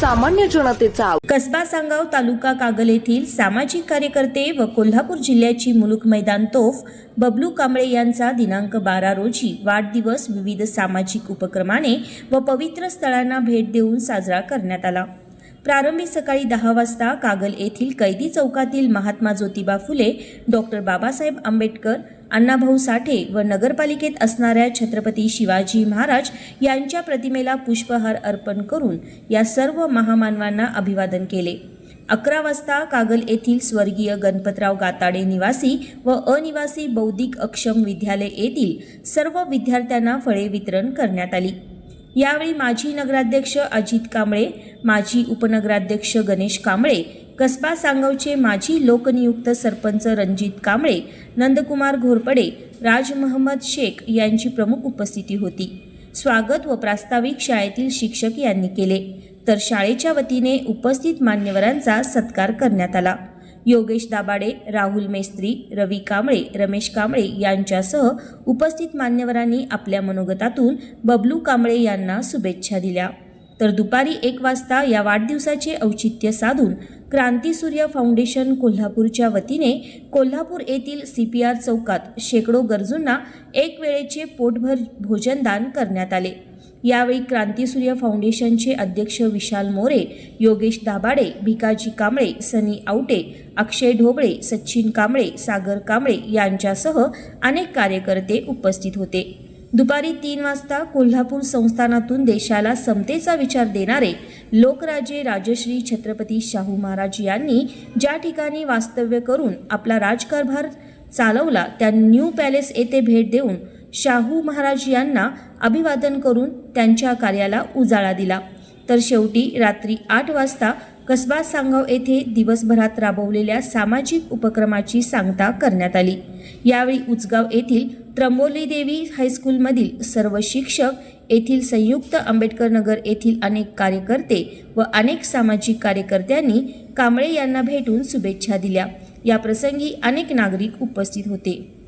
सामान्य जनतेचा कसबा सांगाव तालुका कागल येथील सामाजिक कार्यकर्ते व कोल्हापूर जिल्ह्याची मुलुक मैदान तोफ बबलू कांबळे यांचा दिनांक बारा रोजी वाढदिवस विविध सामाजिक उपक्रमाने व पवित्र स्थळांना भेट देऊन साजरा करण्यात आला. प्रारंभी सकाळी दहा वाजता कागल येथील कैदी चौकातील महात्मा ज्योतिबा फुले डॉक्टर बाबासाहेब आंबेडकर अण्णाभाऊ साठे व नगरपालिकेत असणाऱ्या छत्रपती शिवाजी महाराज यांच्या प्रतिमेला पुष्पहार अर्पण करून या सर्व महामानवांना अभिवादन केले. अकरा वाजता कागल येथील स्वर्गीय गणपतराव गाताडे निवासी व अनिवासी बौद्धिक अक्षम विद्यालय येथील सर्व विद्यार्थ्यांना फळे वितरण करण्यात आली. यावेळी माजी नगराध्यक्ष अजित कांबळे माजी उपनगराध्यक्ष गणेश कांबळे कसबा सांगवचे माजी लोकनियुक्त सरपंच रणजित कांबळे नंदकुमार घोरपडे राज महम्मद शेख यांची प्रमुख उपस्थिती होती. स्वागत व प्रास्ताविक शाळेतील शिक्षक यांनी केले. तर शाळेच्या वतीने उपस्थित मान्यवरांचा सत्कार करण्यात आला. योगेश दाबाडे राहुल मेस्त्री रवी कांबळे रमेश कांबळे यांच्यासह उपस्थित मान्यवरांनी आपल्या मनोगतातून बबलू कांबळे यांना शुभेच्छा दिल्या. तर दुपारी एक वाजता या वाढदिवसाचे औचित्य साधून क्रांतीसूर्य फाउंडेशन कोल्हापूरच्या वतीने कोल्हापूर येथील सी पी आर चौकात शेकडो गरजूंना एक वेळेचे पोटभर भोजनदान करण्यात आले. यावेळी क्रांतीसूर्य फाउंडेशनचे अध्यक्ष विशाल मोरे योगेश दाभाडे भिकाजी कांबळे सनी आवटे अक्षय ढोबळे सचिन कांबळे सागर कांबळे यांच्यासह अनेक कार्यकर्ते उपस्थित होते. दुपारी तीन वाजता कोल्हापूर संस्थानातून देशाला समतेचा विचार देणारे लोकराजे राजश्री छत्रपती शाहू महाराज यांनी ज्या ठिकाणी वास्तव्य करून आपला राजकारभार चालवला त्या न्यू पॅलेस येथे भेट देऊन शाहू महाराज यांना अभिवादन करून त्यांच्या कार्याला उजाळा दिला. तर शेवटी रात्री आठ वाजता कसबा सांगाव येथे दिवसभरात राबवलेल्या सामाजिक उपक्रमाची सांगता करण्यात आली. यावेळी उचगाव येथील त्र्यंबोली देवी हायस्कूलमधील सर्व शिक्षक येथील संयुक्त आंबेडकर नगर येथील अनेक कार्यकर्ते व अनेक सामाजिक कार्यकर्त्यांनी कांबळे यांना भेटून शुभेच्छा दिल्या. या प्रसंगी अनेक नागरिक उपस्थित होते.